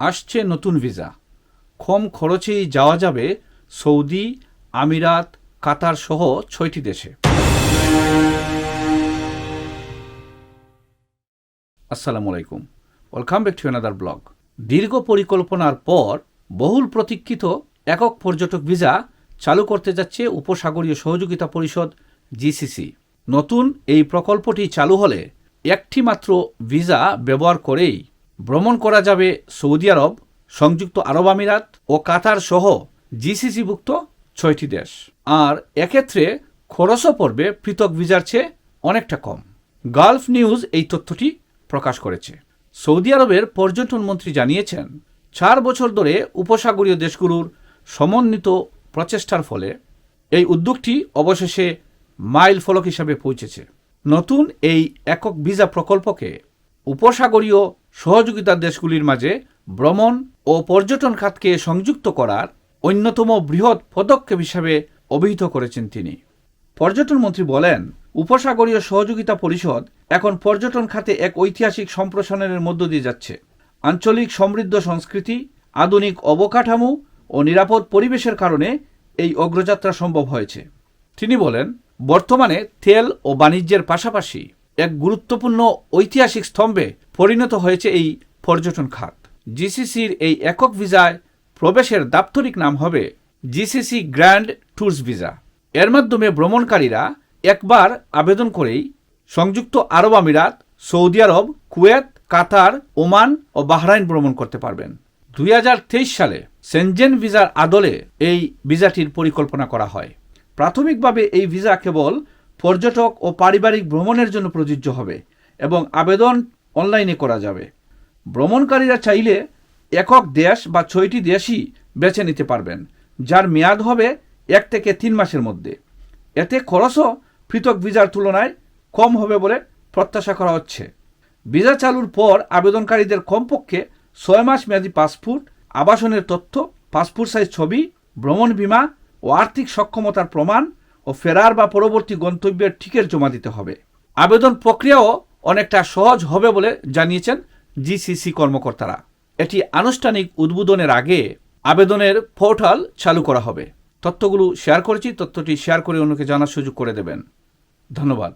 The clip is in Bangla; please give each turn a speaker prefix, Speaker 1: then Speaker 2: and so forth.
Speaker 1: আসছে নতুন ভিসা। কম খরচেই যাওয়া যাবে সৌদি, আমিরাত, কাতার সহ ছয়টি দেশে। আসসালামু আলাইকুম। Welcome back to another blog. দীর্ঘ পরিকল্পনার পর বহুল প্রতীক্ষিত একক পর্যটক ভিসা চালু করতে যাচ্ছে উপসাগরীয় সহযোগিতা পরিষদ, জিসিসি। নতুন এই প্রকল্পটি চালু হলে একটি মাত্র ভিসা ব্যবহার করেই ভ্রমণ করা যাবে সৌদি আরব, সংযুক্ত আরব আমিরাত ও কাতার সহ জিসিসিভুক্ত ছয়টি দেশ। আর এক্ষেত্রে খরচও পড়বে পৃথক ভিসার চেয়ে অনেকটা কম। গালফ নিউজ এই তথ্যটি প্রকাশ করেছে। সৌদি আরবের পর্যটন মন্ত্রী জানিয়েছেন, চার বছর ধরে উপসাগরীয় দেশগুলোর সমন্বিত প্রচেষ্টার ফলে এই উদ্যোগটি অবশেষে মাইল ফলক হিসাবে পৌঁছেছে। নতুন এই একক ভিসা প্রকল্পকে উপসাগরীয় সহযোগিতার দেশগুলির মাঝে ভ্রমণ ও পর্যটন খাতকে সংযুক্ত করার অন্যতম বৃহৎ পদক্ষেপ হিসাবে অভিহিত করেছেন তিনি। পর্যটন মন্ত্রী বলেন, উপসাগরীয় সহযোগিতা পরিষদ এখন পর্যটন খাতে এক ঐতিহাসিক সম্প্রসারণের মধ্য দিয়ে যাচ্ছে। আঞ্চলিক সমৃদ্ধ সংস্কৃতি, আধুনিক অবকাঠামো ও নিরাপদ পরিবেশের কারণে এই অগ্রযাত্রা সম্ভব হয়েছে। তিনি বলেন, বর্তমানে তেল ও বাণিজ্যের পাশাপাশি এক গুরুত্বপূর্ণ ঐতিহাসিক স্তম্ভে পরিণত হয়েছে এই পর্যটন খাত। জিসিসির এই একক ভিসায় প্রবেশের দাপ্তরিক নাম হবে জিসিসি গ্র্যান্ড ট্যুরস ভিসা। এর মাধ্যমে ভ্রমণকারীরা একবার আবেদন করেই সংযুক্ত আরব আমিরাত, Saudi Arab, Kuwait, Qatar, Oman ও বাহরাইন ভ্রমণ করতে পারবেন। দুই হাজার তেইশ সালে সেনজেন ভিসার আদলে এই ভিসাটির পরিকল্পনা করা হয়। প্রাথমিকভাবে এই ভিসা কেবল পর্যটক ও পারিবারিক ভ্রমণের জন্য প্রযোজ্য হবে এবং আবেদন অনলাইনে করা যাবে। ভ্রমণকারীরা চাইলে একক দেশ বা ছয়টি দেশই বেছে নিতে পারবেন, যার মেয়াদ হবে এক থেকে তিন মাসের মধ্যে। এতে খরচও পৃথক ভিসার তুলনায় কম হবে বলে প্রত্যাশা করা হচ্ছে। ভিসা চালুর পর আবেদনকারীদের কমপক্ষে ছয় মাস মেয়াদী পাসপোর্ট, আবাসনের তথ্য, পাসপোর্ট সাইজ ছবি, ভ্রমণ বিমা ও আর্থিক সক্ষমতার প্রমাণ ও ফেরার বা পরবর্তী গন্তব্যের টিকিট জমা দিতে হবে। আবেদন প্রক্রিয়াও অনেকটা সহজ হবে বলে জানিয়েছেন জিসিসি কর্মকর্তারা। এটি আনুষ্ঠানিক উদ্বোধনের আগে আবেদনের পোর্টাল চালু করা হবে। তথ্যগুলো শেয়ার করেছি, তথ্যটি শেয়ার করে অন্যকে জানার সুযোগ করে দেবেন। ধন্যবাদ।